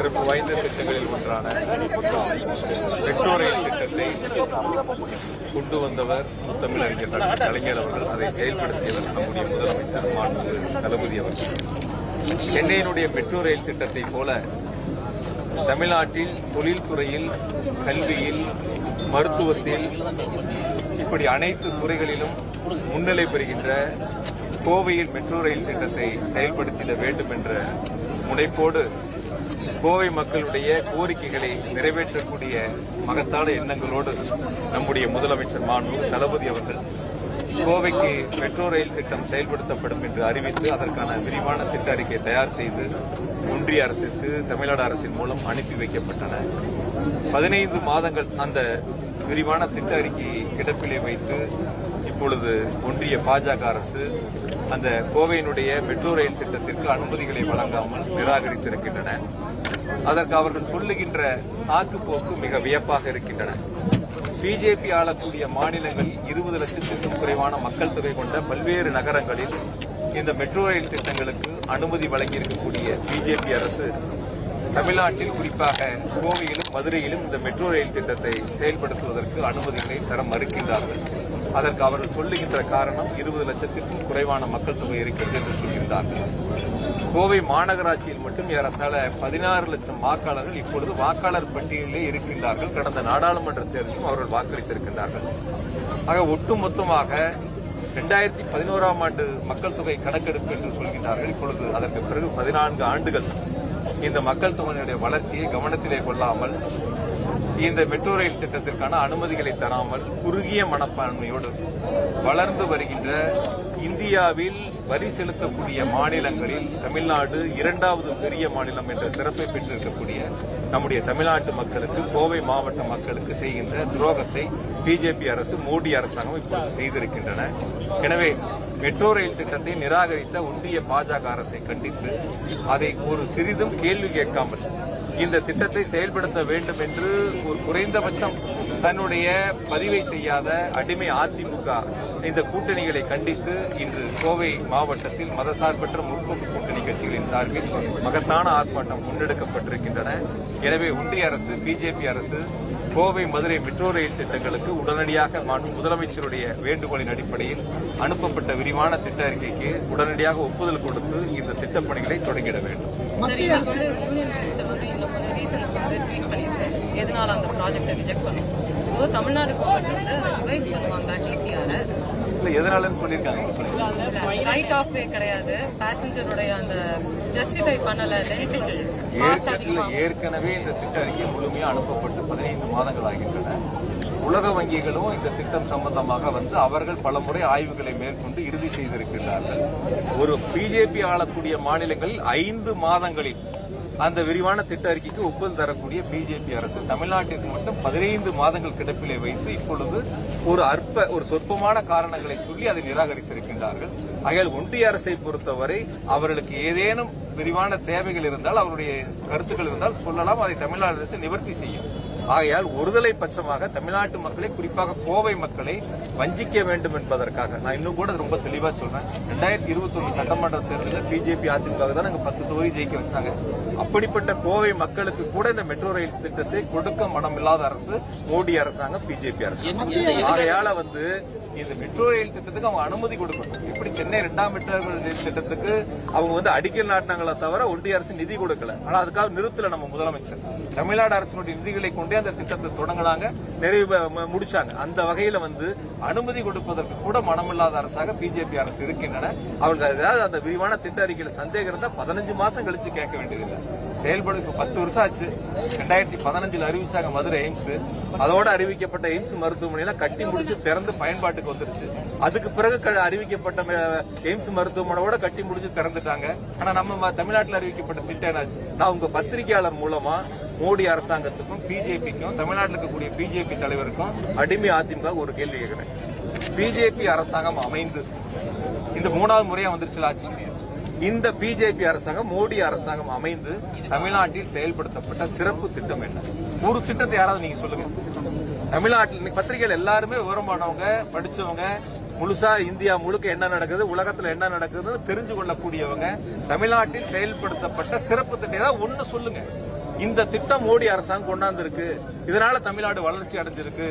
சிறப்பு வாய்ந்த திட்டங்களில் ஒன்றான மெட்ரோ ரயில் திட்டத்தை கொண்டு வந்தவர் முத்தமிழறிஞர் கலைஞர் அவர்கள். அதை செயல்படுத்தியவர் நம்முடைய முதலமைச்சர் மாண்பு தளபதி அவர்கள். சென்னையினுடைய மெட்ரோ ரயில் திட்டத்தை போல தமிழ்நாட்டில் தொழில்துறையில் கல்வியில் மருத்துவத்தில் இப்படி அனைத்து துறைகளிலும் முன்னிலை பெறுகின்ற கோவையில் மெட்ரோ ரயில் திட்டத்தை செயல்படுத்திட வேண்டும் என்ற முனைப்போடு கோவை மக்களுடைய கோரிக்கைகளை நிறைவேற்றக்கூடிய மகத்தான எண்ணங்களோடு நம்முடைய முதலமைச்சர் மாண்பு தளபதி அவர்கள் கோவைக்கு மெட்ரோ ரயில் திட்டம் செயல்படுத்தப்படும் என்று அறிவித்து அதற்கான விரிவான திட்ட அறிக்கை தயார் செய்து ஒன்றிய அரசுக்கு தமிழ்நாடு அரசின் மூலம் அனுப்பி வைக்கப்பட்டன. பதினைந்து மாதங்கள் அந்த விரிவான திட்ட அறிக்கையை கிடப்பிலே வைத்து இப்பொழுது ஒன்றிய பாஜக அரசு அந்த கோவையினுடைய மெட்ரோ ரயில் திட்டத்திற்கு அனுமதிகளை வழங்காமல் நிராகரித்திருக்கின்றன. அதற்கு அவர்கள் சொல்லுகின்ற சாக்கு போக்கு மிக வியப்பாக இருக்கின்றன. பிஜேபி ஆளக்கூடிய மாநிலங்களில் இருபது லட்சத்திற்கும் குறைவான மக்கள் தொகை கொண்ட பல்வேறு நகரங்களில் இந்த மெட்ரோ ரயில் திட்டங்களுக்கு அனுமதி வழங்கியிருக்கக்கூடிய பிஜேபி அரசு தமிழ்நாட்டில் குறிப்பாக கோவையிலும் மதுரையிலும் இந்த மெட்ரோ ரயில் திட்டத்தை செயல்படுத்துவதற்கு அனுமதிகளை தர மறுக்கின்றார்கள். அதற்கு அவர்கள் சொல்லுகின்ற காரணம் இருபது லட்சத்திற்கும் குறைவான மக்கள் தொகை இருக்கிறது என்று சொல்கின்றார்கள். கோவை மாநகராட்சியில் மட்டும் ஏறத்தாழ பதினாறு லட்சம் வாக்காளர்கள் இப்பொழுது வாக்காளர் பட்டியலிலே இருக்கின்றார்கள். கடந்த நாடாளுமன்ற தேர்தலும் அவர்கள் வாக்களித்திருக்கின்றார்கள். ஆக ஒட்டுமொத்தமாக இரண்டாயிரத்தி பதினோராம் ஆண்டு மக்கள் தொகை கணக்கெடுப்பு என்று சொல்கின்றார்கள். இப்பொழுது அதற்கு பிறகு பதினான்கு ஆண்டுகள் இந்த மக்கள் தொகையினுடைய வளர்ச்சியை கவனத்திலே கொள்ளாமல் இந்த மெட்ரோ ரயில் திட்டத்திற்கான அனுமதிகளை தராமல் குறுகிய மனப்பான்மையோடு வளர்ந்து வருகின்ற இந்தியாவில் வரி செலுத்தக்கூடிய மாநிலங்களில் தமிழ்நாடு இரண்டாவது பெரிய மாநிலம் என்ற சிறப்பை பெற்றிருக்கக்கூடிய நம்முடைய தமிழ்நாட்டு மக்களுக்கு கோவை மாவட்ட மக்களுக்கு செய்கின்ற துரோகத்தை பிஜேபி அரசு மோடி அரசாங்கம் இப்போது செய்திருக்கின்றன. எனவே மெட்ரோ ரயில் திட்டத்தை நிராகரித்த ஒன்றிய பாஜக அரசை கண்டித்து அதை ஒரு சிறிதும் கேள்வி கேட்காமல் இந்த திட்டத்தை செயல்படுத்த வேண்டும் என்று ஒரு குறைந்தபட்சம் தன்னுடைய பதிவை செய்யாத அடிமை அதிமுக இந்த கூட்டணிகளை கண்டித்து இன்று கோவை மாவட்டத்தில் மதசார்பற்ற முற்போக்கு கூட்டணி கட்சிகளின் சார்பில் மகத்தான ஆர்ப்பாட்டம் முன்னெடுக்கப்பட்டிருக்கின்றன. எனவே ஒன்றிய அரசு பிஜேபி அரசு கோவை மதுரை மெட்ரோ ரயில் திட்டங்களுக்கு உடனடியாக முதலமைச்சருடைய வேண்டுகோளின் அடிப்படையில் அனுப்பப்பட்ட விரிவான திட்ட அறிக்கைக்கு உடனடியாக ஒப்புதல் கொடுத்து இந்த திட்டப்பணிகளை தொடங்கிட வேண்டும். எதனால அந்த ப்ராஜெக்டை ரிஜெக்ட் பண்ணும்? ஸோ தமிழ்நாடு கவர்மெண்ட் வந்து ரிவைஸ் பண்ணுவாங்க டிடிஆர் இல்ல எதனாலன்னு சொல்லியிருக்காங்க ரைட் ஆஃப் வே கிடையாது. பேசஞ்சருடைய அந்த ஜஸ்டிஃபை பண்ணல. லென்ஸ் ஏற்கனவே ஏற்கனவே இந்த திட்ட அறிக்கை முழுமையா அனுப்பப்பட்டு பதினைந்து மாதங்கள் ஆகின்றன. உலக வங்கிகளும் இந்த திட்டம் சம்பந்தமாக வந்து அவர்கள் பல முறை ஆய்வுகளை மேற்கொண்டு இறுதி செய்திருக்கின்றார்கள். ஒரு பிஜேபி ஆளக்கூடிய மாநிலங்களில் ஐந்து மாதங்களில் அந்த விரிவான திட்ட அறிக்கைக்கு ஒப்புதல் தரக்கூடிய பிஜேபி அரசு தமிழ்நாட்டிற்கு மட்டும் பதினைந்து மாதங்கள் கிடப்பிலே வைத்து இப்பொழுது ஒரு அற்ப ஒரு சொற்பமான காரணங்களை சொல்லி அதை நிராகரித்திருக்கின்றார்கள். ஆகையால் ஒன்றிய அரசை பொறுத்தவரை அவர்களுக்கு ஏதேனும் விரிவான தேவைகள் இருந்தால் அவருடைய கருத்துக்கள் இருந்தால் சொல்லலாம் அதை தமிழ்நாடு அரசு நிவர்த்தி செய்யும். ஆகையால் ஒருதலை பட்சமாக தமிழ்நாட்டு மக்களை குறிப்பாக கோவை மக்களை வஞ்சிக்க வேண்டும் என்பதற்காக நான் இன்னும் கூட ரொம்ப தெளிவா சொல்றேன். ரெண்டாயிரத்தி இருபத்தி ஒண்ணு சட்டமன்ற தேர்தலில் பிஜேபி அதிமுக தான் நாங்க பத்து தொகுதி ஜெயிக்க வச்சாங்க. அப்படிப்பட்ட கோவை மக்களுக்கு கூட இந்த மெட்ரோ ரயில் திட்டத்தை கொடுக்க மனமில்லாத அரசு மோடி அரசாங்கம் பிஜேபி அரசு. ஆகையால வந்து இந்த மெட்ரோ ரயில் திட்டத்துக்கு அவங்க அனுமதி கொடுக்கணும். இப்படி சென்னை இரண்டாம் மெட்ரோ ரயில் திட்டத்துக்கு அவங்க வந்து அடிக்கல் நாட்டினாங்களே தவிர ஒன்றிய அரசு நிதி கொடுக்கல. ஆனா அதுக்காக நிறுத்தல நம்ம முதலமைச்சர். தமிழ்நாடு அரசினுடைய நிதிகளை கொண்டே அந்த திட்டத்தை தொடங்கினாங்க. நிறைவு முடிச்சாங்க. அந்த வகையில வந்து அனுமதி கொடுப்பதற்கு கூட மனமில்லாத அரசாக பிஜேபி அரசு இருக்கின்றன. அவர்கள் ஏதாவது அந்த விரிவான திட்ட அறிக்கையில் சந்தேகம் இருந்தால் பதினஞ்சு மாசம் கழிச்சு கேட்க வேண்டியதில்லை. செயல்படும். பத்து வருஷம் ஆச்சு. ரெண்டாயிரத்தி பதினஞ்சுல அறிவிச்சாங்க மதுரை எய்ம்ஸ். அதோட அறிவிக்கப்பட்ட எய்ம்ஸ் மருத்துவமனை கட்டி முடிச்சு திறந்து பயன்பாட்டுக்கு வந்துருச்சு. அதுக்கு பிறகு க- அறிவிக்கப்பட்ட எய்ம்ஸ் மருத்துவமனையோட கட்டி முடிச்சு திறந்துட்டாங்க. ஆனா நம்ம தமிழ்நாட்டில் அறிவிக்கப்பட்ட திட்டம் என்னாச்சு? நான் உங்க பத்திரிகையாளர் மூலமா மோடி அரசாங்கத்துக்கும் பிஜேபிக்கும் தமிழ்நாட்டில் இருக்கக்கூடிய பிஜேபி தலைவருக்கும் அடிமை அதிமுக ஒரு கேள்வி கேட்கிறேன் பிஜேபி அரசாங்கம் அமைந்து இந்த மூணாவது முறையா வந்துருச்சு ஆட்சி இந்த பிஜேபி அரசாங்கம் மோடி அரசாங்கம் அமைந்து தமிழ்நாட்டில் செயல்படுத்தப்பட்ட சிறப்பு திட்டம் என்ன? ஒரு திட்டத்தை யாராவது நீங்க சொல்லுங்க. தமிழ்நாட்டில் பத்திரிகைகள் எல்லாருமே விவரமானவங்க படிச்சவங்க முழுசா இந்தியா முழுக்க என்ன நடக்குது உலகத்துல என்ன நடக்குதுன்னு தெரிஞ்சு கொள்ளக்கூடியவங்க தமிழ்நாட்டில் செயல்படுத்தப்பட்ட சிறப்பு திட்டம் ஏதாவது ஒண்ணு சொல்லுங்க. இந்த திட்டம் மோடி அரசாங்கம் கொண்டாந்துருக்கு. இதனால தமிழ்நாடு வளர்ச்சி அடைஞ்சிருக்கு.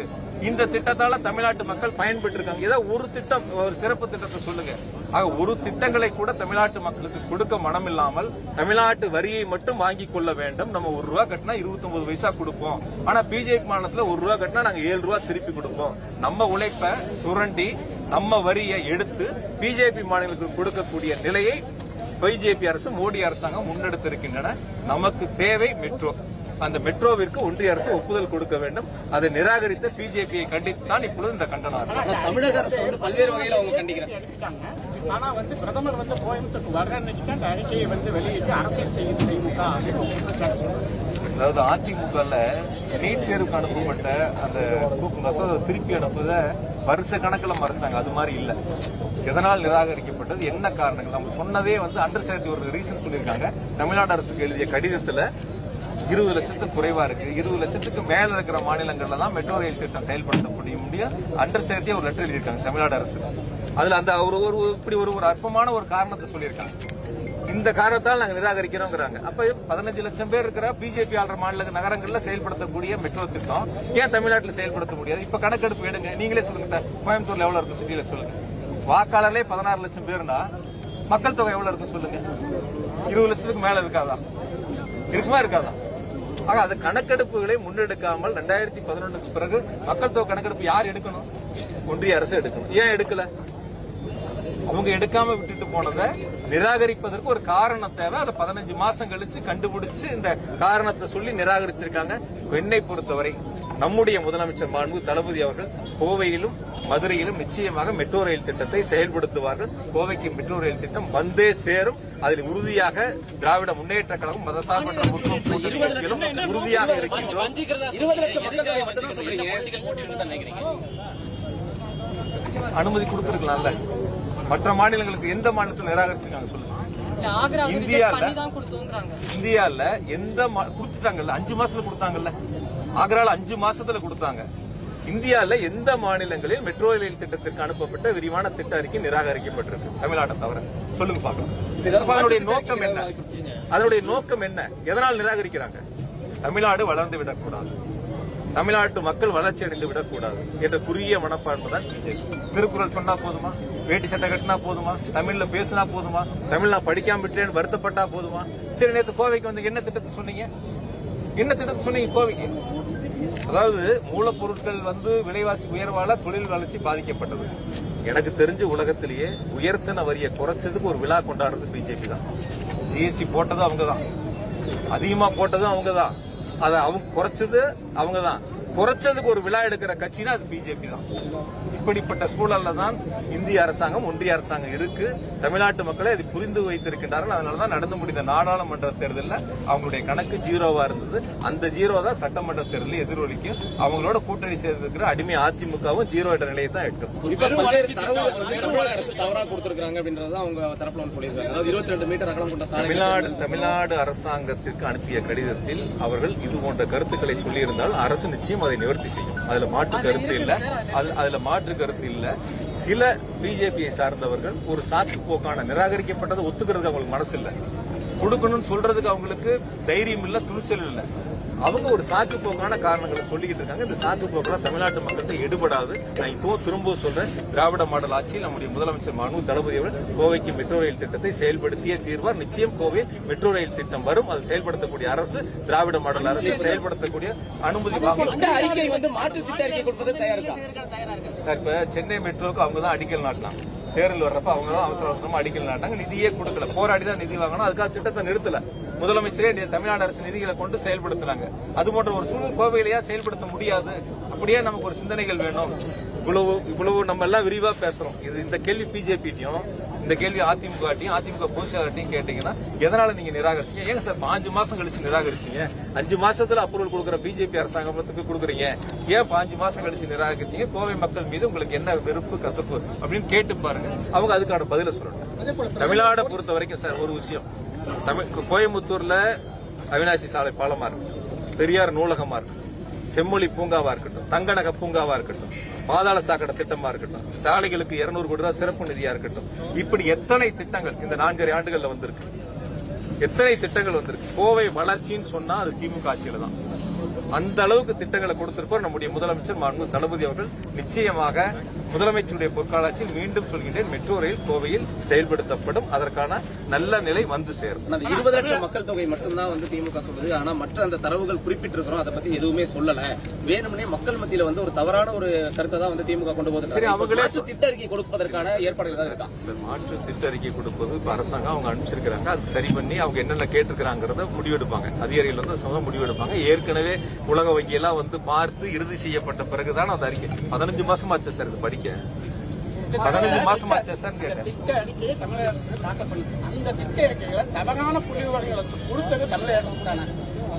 இந்த திட்டத்தால தமிழ்நாட்டு மக்கள் பயன்பெற்று இருக்காங்க ஏதோ ஒரு திட்டம் ஒரு சிறப்பு திட்டத்தை சொல்லுங்க. ஆக ஒரு திட்டங்களை கூட தமிழ்நாட்டு மக்களுக்கு கொடுக்க மனம் இல்லாமல் தமிழ்நாட்டு வரியை மட்டும் வாங்கி கொள்ள வேண்டும். நம்ம ஒரு ரூபா கட்டினா 29 பைசா கொடுப்போம். ஆனா பிஜேபி மாநிலத்துல ஒரு ரூபா கட்டினா நாங்க ஏழு ரூபா திருப்பி கொடுப்போம். நம்ம உழைப்ப சுரண்டி நம்ம வரியை எடுத்து பிஜேபி மாநிலங்களுக்கு கொடுக்கக்கூடிய நிலையை பிஜேபி அரசு மோடி அரசாங்கம் முன்னெடுத்திருக்கின்றன. நமக்கு தேவை மெட்ரோ. அந்த மெட்ரோவிற்கு ஒன்றிய அரசு ஒப்புதல் கொடுக்க வேண்டும். அதை நிராகரித்த பிஜேபியை கண்டித்துதான் இப்பொழுது இந்த கண்டனம் தமிழக அரசு வந்து பல்வேறு வகையில அவங்க கண்டிக்கிறாங்க. ஆனா வந்து பிரதமர் வந்து கோயம்புத்தூருக்கு வர்ற அன்னைக்கு தான் இந்த அறிக்கையை வந்து வெளியிட்டு அரசியல் செய்யுது திமுக. அதாவது அதிமுகல நீட் தேர்வுக்கு அனுப்பப்பட்ட அந்த மசோதா திருப்பி அனுப்புத வருஷ கணக்கில் மறைச்சாங்க அது மாதிரி இல்ல. எதனால் நிராகரிக்கப்பட்டது? என்ன காரணங்கள்? நம்ம சொன்னதே வந்து அண்டர் சேர்த்து ஒரு ரீசன் சொல்லியிருக்காங்க. தமிழ்நாடு அரசுக்கு எழுதிய கடிதத்துல இருபது லட்சத்துக்கு குறைவா இருக்கு. இருபது லட்சத்துக்கு மேல இருக்கிற மாநிலங்கள்ல தான் மெட்ரோ ரயில் திட்டம் செயல்படுத்த முடியும் அண்டர் சேர்த்தே ஒரு லெட்டர் எழுதியிருக்காங்க தமிழ்நாடு அரசு. அதுல அந்த ஒரு ஒரு இப்படி ஒரு ஒரு அற்பமான ஒரு காரணத்தை சொல்லியிருக்காங்க. இந்த காரணத்தால் நாங்க நிராகரிக்கிறோங்கிறாங்க. அப்ப பதினஞ்சு லட்சம் பேர் இருக்கிற பிஜேபி ஆளுற மாநில நகரங்கள்ல செயல்படுத்தக்கூடிய மெட்ரோ திட்டம் ஏன் தமிழ்நாட்டில் செயல்படுத்த முடியாது? இப்ப கணக்கெடுப்பு எடுங்க. நீங்களே சொல்லுங்க கோயம்புத்தூர்ல எவ்வளவு இருக்கும் சிட்டியில சொல்லுங்க. வாக்காளர்களே பதினாறு லட்சம் பேர்னா மக்கள் தொகை எவ்வளவு இருக்கும் சொல்லுங்க. இருபது லட்சத்துக்கு மேல இருக்காதா? இருக்குமா இருக்காதா? ஆக அது கணக்கெடுப்புகளை முன்னெடுக்காமல் ரெண்டாயிரத்தி பதினொன்றுக்கு பிறகு மக்கள் தொகை கணக்கெடுப்பு யார் எடுக்கணும்? ஒன்றிய அரசு எடுக்கணும். ஏன் எடுக்கல? அவங்க எடுக்காம விட்டுட்டு போனதை நிராகரிப்பதற்கு ஒரு காரணம் தேவை. அதை பதினஞ்சு மாசம் கழிச்சு கண்டுபிடிச்சு இந்த காரணத்தை சொல்லி நிராகரிச்சிருக்காங்க. என்னை பொறுத்தவரை நம்முடைய முதலமைச்சர் மாண்பு தளபதி அவர்கள் கோவையிலும் மதுரையிலும் நிச்சயமாக மெட்ரோ ரயில் திட்டத்தை செயல்படுத்துவார்கள். கோவைக்கு மெட்ரோ ரயில் திட்டம் வந்தே சேரும். அதில் உறுதியாக திராவிட முன்னேற்ற கழகம் மதசார்பற்ற முற்போக்கு உறுதியாக இருக்கின்றோம். அனுமதி கொடுத்திருக்கலாம்ல. மற்ற மாநிலங்களுக்கு எந்த மாநிலத்தில் நிராகரிச்சிருக்காங்க சொல்லுங்க. இந்தியால- இந்தியால எந்த மா- கொடுத்துட்டாங்கல்ல? அஞ்சு மாசத்துல கொடுத்தாங்கல்ல? ஆக்ரால அஞ்சு மாசத்துல கொடுத்தாங்க. இந்தியால எந்த மாநிலங்களில் மெட்ரோ ரயில் திட்டத்திற்கு அனுப்பப்பட்ட விரிவான திட்ட அறிக்கை நிராகரிக்கப்பட்டிருக்கு? தமிழ்நாட்டை தவிர. சொல்லுங்க பார்க்கலாம். அதனுடைய நோக்கம் என்ன? அதனுடைய நோக்கம் என்ன? எதனால் நிராகரிக்கிறாங்க? தமிழ்நாடு வளர்ந்து விடக்கூடாது. தமிழ்நாட்டு மக்கள் வளர்ச்சி அடைந்து விடக்கூடாது என்ற குறுகிய மனப்பான்மை தான் திருக்குறள் சொன்னா போதுமா? வேட்டி சட்டை கட்டினா போதுமா? தமிழ்ல பேசினா போதுமா? தமிழ் நான் படிக்காம விட்டேன்னு வருத்தப்பட்டா போதுமா? சரி நேத்து கோவைக்கு வந்து என்ன திட்டத்தை சொன்னீங்க? என்ன திட்டத்தை சொன்னீங்க கோவைக்கு? அதாவது மூலப்பொருட்கள் வந்து விலைவாசி உயர்வால தொழில் வளர்ச்சி பாதிக்கப்பட்டது. எனக்கு தெரிஞ்ச உலகத்திலேயே உயர்த்தின வரியை குறைச்சதுக்கு ஒரு விழா கொண்டாடுறது பிஜேபி தான். ஜிஎஸ்டி போட்டதும் அவங்க தான் அதிகமா போட்டதும் அவங்க தான் அதை அவங்க குறைச்சது அவங்க தான் குறைச்சதுக்கு ஒரு விழா எடுக்கிற கட்சினா அது பிஜேபி தான். இப்படிப்பட்ட சூழல்ல தான் இந்திய அரசாங்கம் ஒன்றிய அரசாங்கம் இருக்கு. தமிழ்நாட்டு மக்களை அது புரிந்து வைத்திருக்கின்றார்கள். அதனாலதான் நடந்து முடிந்த நாடாளுமன்ற தேர்தலில் அவங்களுடைய கணக்கு ஜீரோவா இருந்தது. அந்த ஜீரோ தான் சட்டமன்ற தேர்தலில் எதிரொலிக்கும். அவங்களோட கூட்டணி சேர்ந்திருக்கிற அடிமை அதிமுகவும் ஜீரோ என்ற நிலையை தான் எட்டும். தமிழ்நாடு தமிழ்நாடு அரசாங்கத்திற்கு அனுப்பிய கடிதத்தில் அவர்கள் இது போன்ற கருத்துக்களை சொல்லியிருந்தால் அரசு நிச்சயம் அதை நிவர்த்தி செய்யும். அதுல மாற்று கருத்து இல்ல. அது- அதுல மாற்று கருத்து இல்லை. சில பிஜேபியை சார்ந்தவர்கள் ஒரு சாக்கு போக்கான நிராகரிக்கப்பட்டதை ஒத்துக்கிறதுக்கு அவங்களுக்கு மனசு இல்லை கொடுக்கணும்னு சொல்றதுக்கு அவங்களுக்கு தைரியம் இல்ல துணிச்சல் இல்ல. அவங்க ஒரு சாக்கு போக்கான காரணங்களை சொல்லிக்கிட்டு இருக்காங்க. இந்த சாக்கு போக்கெல்லாம் தமிழ்நாட்டு மக்களுக்கு எடுபடாது நான் இப்போ திரும்ப சொல்றேன். திராவிட மாடல் ஆட்சியில் நம்முடைய முதலமைச்சர் மாண்பு தளபதி அவர்கள் கோவைக்கு மெட்ரோ ரயில் திட்டத்தை செயல்படுத்திய தீர்வார். நிச்சயம் கோவையில் மெட்ரோ ரயில் திட்டம் வரும். அது செயல்படுத்தக்கூடிய அரசு திராவிட மாடல் அரசு செயல்படுத்தக்கூடிய அனுமதி அறிக்கை வந்து மாற்று திட்ட அறிக்கை கொடுப்பது தயாரிக்கா சார் இப்ப சென்னை மெட்ரோக்கு அவங்க தான் அடிக்கல் நாட்டலாம். தேர்தல் வர்றப்ப அவங்க தான் அவசர அவசரமா அடிக்கல் நாட்டாங்க நிதியே கொடுக்கல. போராடி தான் நிதி வாங்கணும். அதுக்காக திட்டத்தை நிறுத்தல. முதலமைச்சரே தமிழ்நாடு அரசு நிதிகளை கொண்டு செயல்படுத்துறாங்க அது போன்ற ஒரு சூழல் கோவையிலேயே செயல்படுத்த முடியாது. அப்படியே நமக்கு ஒரு சிந்தனைகள் வேணும். இவ்வளவு இவ்வளவு நம்ம எல்லாம் விரிவா பேசுறோம். இது இந்த கேள்வி பிஜேபிட்டையும் இந்த கேள்வி அதிமுக அதிமுக பொதுச்செயலாளர்ட்டையும் கேட்டீங்கன்னா எதனால நீங்க நிராகரிச்சீங்க? ஏங்க சார் பாஞ்சு மாசம் கழிச்சு நிராகரிச்சீங்க? அஞ்சு மாசத்துல அப்ரூவல் கொடுக்குற பிஜேபி அரசாங்கத்துக்கு கொடுக்குறீங்க. ஏன் பாஞ்சு மாசம் கழிச்சு நிராகரிச்சீங்க? கோவை மக்கள் மீது உங்களுக்கு என்ன வெறுப்பு கசப்பு அப்படின்னு கேட்டு பாருங்க. அவங்க அதுக்கான பதில சொல்லணும். தமிழ்நாடை பொறுத்த வரைக்கும் சார் ஒரு விஷயம். தமிழ் கோயம்புத்தூர்ல அவினாசி சாலை பாலமா இருக்கு பெரியார் நூலகமா இருக்கு செம்மொழி பூங்காவா இருக்கட்டும். தங்கநக பூங்காவா இருக்கட்டும். பாதாள சாக்கடை திட்டமா இருக்கட்டும். சாலைகளுக்கு 200 கோடி ரூபாய் சிறப்பு நிதியா இருக்கட்டும். இப்படி எத்தனை திட்டங்கள் இந்த நான்கரை ஆண்டுகள்ல வந்திருக்கு? எத்தனை திட்டங்கள் வந்திருக்கு? கோவை வளர்ச்சின்னு சொன்னா அது திமுக ஆட்சியில தான். அந்த அளவுக்கு திட்டங்களை கொடுத்திருப்போர் நம்முடைய முதலமைச்சர் மாண்பு தளபதி அவர்கள். நிச்சயமாக முதலமைச்சருடைய பொற்காலாட்சியில் மீண்டும் சொல்கின்றேன் மெட்ரோ ரயில் கோவையில் செயல்படுத்தப்படும். அதற்கான நல்ல நிலை வந்து சேரும். இருபது லட்சம் மக்கள் தொகை மட்டும்தான் வந்து திமுக சொல்லுது. ஆனா மற்ற அந்த தரவுகள் குறிப்பிட்டிருக்கிறோம். அதை பத்தி எதுவுமே சொல்லல. வேணும்னே மக்கள் மத்தியில வந்து ஒரு தவறான ஒரு கருத்தை தான் வந்து திமுக கொண்டு போகுது. சரி, அவங்களே திட்ட அறிக்கை கொடுப்பதற்கான ஏற்பாடுகள் தான் இருக்கா? மாற்று திட்ட அறிக்கை கொடுப்பது இப்ப அரசாங்கம் அவங்க அனுப்பிச்சிருக்கிறாங்க. அதுக்கு சரி பண்ணி அவங்க என்னென்ன கேட்டிருக்கிறாங்கிறத முடிவெடுப்பாங்க. அதிகாரிகள் வந்து சமம் முடிவெடுப்பாங்க. ஏற்கனவே உலக வங்கி எல்லாம் வந்து பார்த்து இறுதி செய்யப்பட்ட பிறகுதான் அந்த அறிக்கை. பதினஞ்சு மாசமாச்சு சார் இது படிக்க பதினஞ்சு மாசமாச்சா சார் திட்ட அறிக்கையை தமிழக அரசு அந்த திட்ட அறிக்கைகளை தவறான புள்ளி விவரங்களை கொடுத்தது தமிழக அரசு தானே.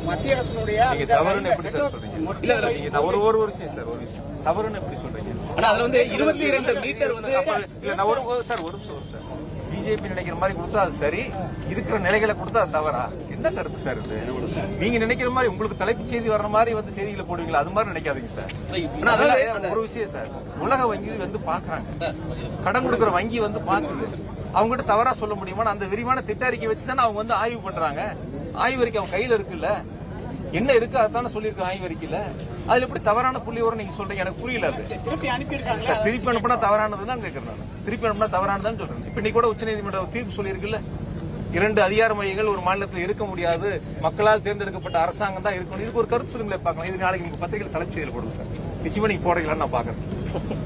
மத்திய அரசினுடைய நீங்க தவறுன்னு எப்படி சார் சொல்றீங்க? இல்ல அதுல- நீங்க நான் ஒரு ஒரு விஷயம் சார் ஒரு விஷயம். தவறுன்னு எப்படி சொல்றீங்க? ஆனா அதுல வந்து இருபத்தி இரண்டு மீட்டர் வந்து அப்ப இல்ல நான் ஒரு சார் ஒரு நிமிஷம் சார் பிஜேபி நினைக்கிற மாதிரி கொடுத்தா அது சரி இருக்கிற நிலைகளை கொடுத்தா அது தவறா? என்ன கருத்து சார் இது? நீங்க நினைக்கிற மாதிரி உங்களுக்கு தலைப்புச் செய்தி வர்ற மாதிரி வந்து செய்திகளை போடுவீங்களா? அது மாதிரி நினைக்காதீங்க சார். ஒரு விஷயம் சார். உலக வங்கி வந்து பாக்குறாங்க கடன் கொடுக்கிற வங்கி வந்து பாக்குது அவங்ககிட்ட தவறா சொல்ல முடியுமா அந்த விரிவான திட்ட அறிக்கை வச்சு தானே அவங்க வந்து ஆய்வு பண்றாங்க. ஆய்வறிக்கை அவங்க கையில இருக்குல்ல? என்ன இருக்கு? அதானே சொல்லியிருக்காங்க ஆய்வறிக்கையில அதுல எப்படி தவறான புள்ளி வரும் நீங்க சொல்றீங்க? எனக்கு புரியல அது. திருப்பி அனுப்புனா தவறானதுதான் கேட்கறேன் நான். திருப்பி அனுப்புனா தவறானதுன்னு சொல்றேன். இப்ப நீ கூட உச்சநீதிமன்றம் தீர்ப்பு சொல்லியிருக்குல்ல. இரண்டு அதிகார மையங்கள் ஒரு மாநிலத்தில் இருக்க முடியாது. மக்களால் தேர்ந்தெடுக்கப்பட்ட அரசாங்கம் தான் இருக்கணும். இதுக்கு ஒரு கருத்து சொல்லுங்களே பார்க்கலாம். இது நாளைக்கு உங்க பத்திரிகையில் தலைப்பு செய்தியில் போடுங்க சார். நிச்சயமா நீங்க போடுறீங்களான்னு நான் பாக்குறேன்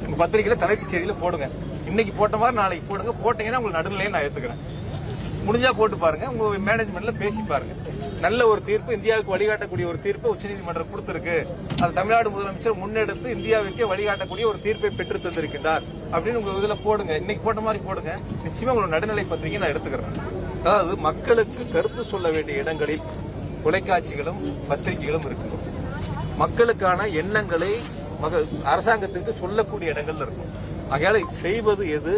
உங்க பத்திரிகையில தலைப்பு செய்தியில போடுங்க. இன்னைக்கு போட்ட மாதிரி நாளைக்கு போடுங்க. போட்டீங்கன்னா உங்களுக்கு நடுநிலையை நான் ஏத்துக்கிறேன். முடிஞ்சா போட்டு பாருங்க. உங்க மேனேஜ்மெண்ட்ல பேசி பாருங்க. நல்ல ஒரு தீர்ப்பு இந்தியாவுக்கு வழிகாட்டக்கூடிய ஒரு தீர்ப்பு உச்சநீதிமன்றம் கொடுத்திருக்கு. அது தமிழ்நாடு முதலமைச்சர் முன்னெடுத்து இந்தியாவிற்கே வழிகாட்டக்கூடிய ஒரு தீர்ப்பை பெற்று தந்திருக்கின்றார். அப்படின்னு உங்க இதுல போடுங்க. இன்னைக்கு போட்ட மாதிரி போடுங்க. நிச்சயமா உங்களோட நடுநிலை பத்திரிகை நான் எடுத்துக்கிறேன். அதாவது மக்களுக்கு கருத்து சொல்ல வேண்டிய இடங்களில் தொலைக்காட்சிகளும் பத்திரிகைகளும் இருக்கும். மக்களுக்கான எண்ணங்களை அரசாங்கத்திற்கு சொல்லக்கூடிய இடங்கள்ல இருக்கும். ஆகையால செய்வது எது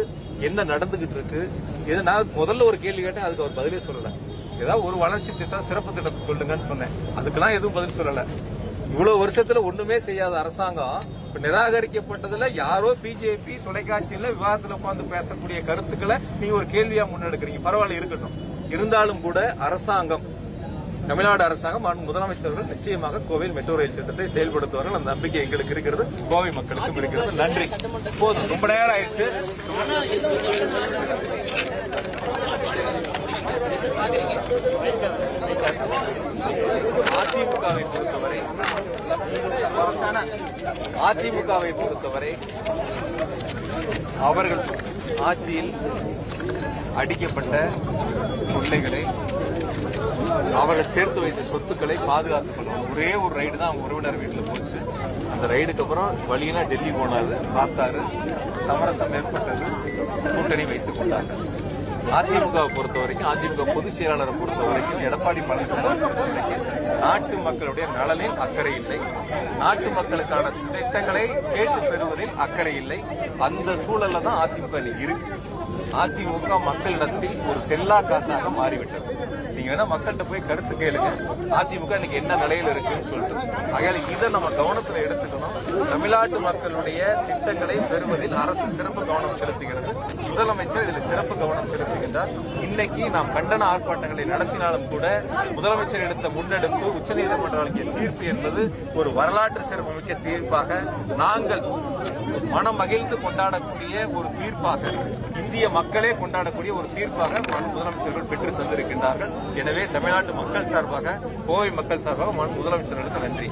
என்ன நடந்துகிட்டு இருக்கு இது நான் முதல்ல ஒரு கேள்வி கேட்டேன் அதுக்கு அவர் பதிலே சொல்லல. ஏதாவது ஒரு வளர்ச்சி திட்டம் சிறப்பு திட்டத்தை சொல்லுங்கன்னு சொன்னேன். அதுக்கெல்லாம் எதுவும் பதில் சொல்லலை. இவ்வளவு வருஷத்துல ஒண்ணுமே செய்யாத அரசாங்கம் நிராகரிக்கப்பட்டதுல யாரோ பிஜேபி தொலைக்காட்சியில விவாதத்துல உட்கார்ந்து பேசக்கூடிய கருத்துக்களை நீங்க ஒரு கேள்வியா முன்னெடுக்கிறீங்க. பரவாயில்ல இருக்கட்டும். இருந்தாலும் கூட அரசாங்கம் தமிழ்நாடு அரசாங்கம் முதலமைச்சர்கள் நிச்சயமாக கோவில் மெட்ரோ ரயில் திட்டத்தை செயல்படுத்துவார்கள். அந்த நம்பிக்கை எங்களுக்கு இருக்கிறது. கோவை மக்களுக்கும் இருக்கிறது. நன்றி. போதும். ரொம்ப நேரம் ஆயிடுச்சு. அதிமுகவை பொறுத்தவரை அதிமுகவை பொறுத்தவரை அவர்கள் ஆட்சியில் அடிக்கப்பட்ட பிள்ளைகளை அவர்கள் சேர்த்து வைத்த சொத்துக்களை பாதுகாத்துக் கொள்ளணும். ஒரே ஒரு ரைடு தான் அவங்க உறவினர் வீட்டில் போச்சு. அந்த ரைடுக்கு அப்புறம் வழியெல்லாம் டெல்லி போனாரு பார்த்தாரு. சமரசம் ஏற்பட்டது. கூட்டணி வைத்துக் கொண்டார்கள். அதிமுகவை பொறுத்த வரைக்கும் அதிமுக பொதுச் செயலாளரை பொறுத்த வரைக்கும் எடப்பாடி பழனிசாமி பொறுத்த வரைக்கும் நாட்டு மக்களுடைய நலனில் அக்கறை இல்லை. நாட்டு மக்களுக்கான திட்டங்களை கேட்டு பெறுவதில் அக்கறை இல்லை. அந்த சூழல்ல தான் அதிமுக இருக்கு. அதிமுக மக்களிடத்தில் ஒரு செல்லா காசாக மாறிவிட்டது. நீங்க வேணா மக்கள்கிட்ட போய் கருத்து கேளுங்க. அதிமுக இன்னைக்கு என்ன நிலையில இருக்குன்னு சொல்லிட்டு ஆகையால இதை நம்ம கவனத்துல எடுத்துக்கணும். தமிழ்நாட்டு மக்களுடைய திட்டங்களை பெறுவதில் அரசு சிறப்பு கவனம் செலுத்துகிறது. முதலமைச்சர் இதில் சிறப்பு கவனம் செலுத்துகின்றார். இன்னைக்கு நாம் கண்டன ஆர்ப்பாட்டங்களை நடத்தினாலும் கூட முதலமைச்சர் எடுத்த முன்னெடுப்பு உச்சநீதிமன்றம் வழங்கிய தீர்ப்பு என்பது ஒரு வரலாற்று சிறப்புமிக்க தீர்ப்பாக நாங்கள் மனம் மகிழ்ந்து கொண்டாடக்கூடிய ஒரு தீர்ப்பாக இந்திய மக்களே கொண்டாடக்கூடிய ஒரு தீர்ப்பாக முதலமைச்சர்கள் பெற்று தந்திருக்கின்றார்கள். எனவே தமிழ்நாட்டு மக்கள் சார்பாக கோவை மக்கள் சார்பாக முதலமைச்சர்களுக்கு நன்றி.